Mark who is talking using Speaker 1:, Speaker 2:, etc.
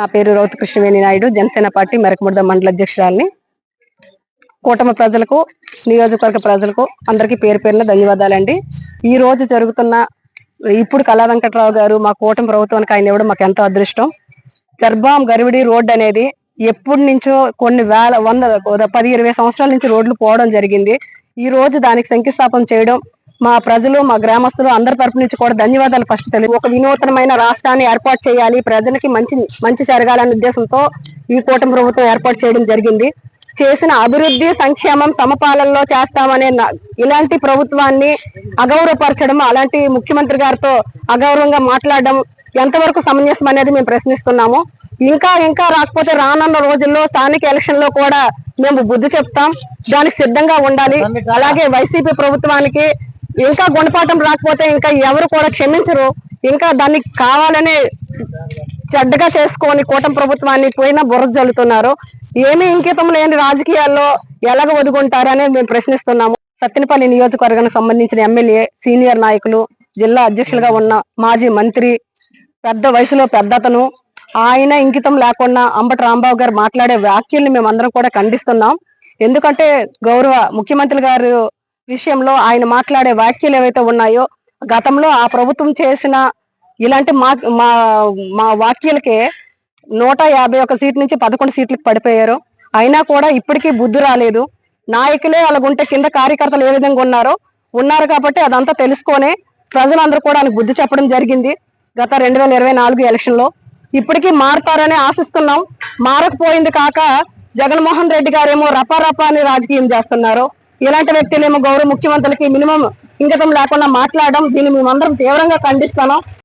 Speaker 1: నా పేరు రౌతు కృష్ణవేణి నాయుడు జనసేన పార్టీ మెరకముడద మండల అధ్యక్షురాలని. కూటమి ప్రజలకు నియోజకవర్గ ప్రజలకు అందరికీ పేరు పేరున ధన్యవాదాలండి. ఈ రోజు జరుగుతున్న ఇప్పుడు కళా వెంకట్రావు గారు మా కూటమి ప్రభుత్వానికి ఆయన ఇవ్వడం మాకు ఎంతో అదృష్టం. గర్భాం గరివిడి రోడ్డు అనేది ఎప్పటి నుంచో కొన్ని వేల వంద పది ఇరవై సంవత్సరాల నుంచి రోడ్లు పోవడం జరిగింది. ఈ రోజు దానికి శంకుస్థాపన చేయడం మా ప్రజలు మా గ్రామస్తులు అందరి తరపు నుంచి కూడా ధన్యవాదాలు ఫస్ట్ తెలియదు ఒక వినూతనమైన రాష్ట్రాన్ని ఏర్పాటు చేయాలి. ప్రజలకి మంచి మంచి జరగాలనే ఉద్దేశంతో ఈ కూటమి ప్రభుత్వం ఏర్పాటు చేయడం జరిగింది. చేసిన అభివృద్ధి సంక్షేమం సమపాలనలో చేస్తామనే ఇలాంటి ప్రభుత్వాన్ని అగౌరవపరచడం అలాంటి ముఖ్యమంత్రి గారితో అగౌరవంగా మాట్లాడడం ఎంతవరకు సమంజసం అనేది మేము ప్రశ్నిస్తున్నాము. ఇంకా ఇంకా రాకపోతే రానున్న రోజుల్లో స్థానిక ఎలక్షన్లో కూడా మేము బుద్ధి చెప్తాం. దానికి సిద్ధంగా ఉండాలి. అలాగే వైసీపీ ప్రభుత్వానికి ఇంకా గుణపాఠం రాకపోతే ఇంకా ఎవరు కూడా క్షమించరు. ఇంకా దాన్ని కావాలనే చెడ్డగా చేసుకొని కూటమి ప్రభుత్వాన్ని పోయినా బుర్ర జల్లుతున్నారు. ఏమీ ఇంకితం లేని రాజకీయాల్లో ఎలాగ ఒదుగుంటారని మేము ప్రశ్నిస్తున్నాము. సత్తినపల్లి నియోజకవర్గానికి సంబంధించిన ఎమ్మెల్యే సీనియర్ నాయకులు జిల్లా అధ్యక్షులుగా ఉన్న మాజీ మంత్రి పెద్ద వయసులో పెద్దతను ఆయన ఇంకితం లేకుండా అంబటి రాంబాబు గారు మాట్లాడే వ్యాఖ్యల్ని మేమందరం కూడా ఖండిస్తున్నాం. ఎందుకంటే గౌరవ ముఖ్యమంత్రి గారు విషయంలో ఆయన మాట్లాడే వ్యాఖ్యలు ఏవైతే ఉన్నాయో గతంలో ఆ ప్రభుత్వం చేసిన ఇలాంటి మా మా మా వాక్యాలకే నూట యాభై ఒక సీట్ నుంచి పదకొండు సీట్లకు పడిపోయారు. అయినా కూడా ఇప్పటికీ బుద్ధి రాలేదు. నాయకులే అలాగుంటే కింద కార్యకర్తలు ఏ విధంగా ఉన్నారో ఉన్నారు కాబట్టి అదంతా తెలుసుకొని ప్రజలందరూ కూడా ఆయనకు బుద్ధి చెప్పడం జరిగింది గత రెండు వేల ఇరవై నాలుగు ఎలక్షన్లో. ఇప్పటికీ మారతారని ఆశిస్తున్నాం. మారకపోయింది కాక జగన్మోహన్ రెడ్డి గారేమో రపారపా అని రాజకీయం చేస్తున్నారు. ఇలాంటి వ్యక్తులేమో గౌరవ ముఖ్యమంత్రులకి మినిమం ఇంగతం లేకుండా మాట్లాడడం దీన్ని మేమందరం తీవ్రంగా ఖండిస్తాను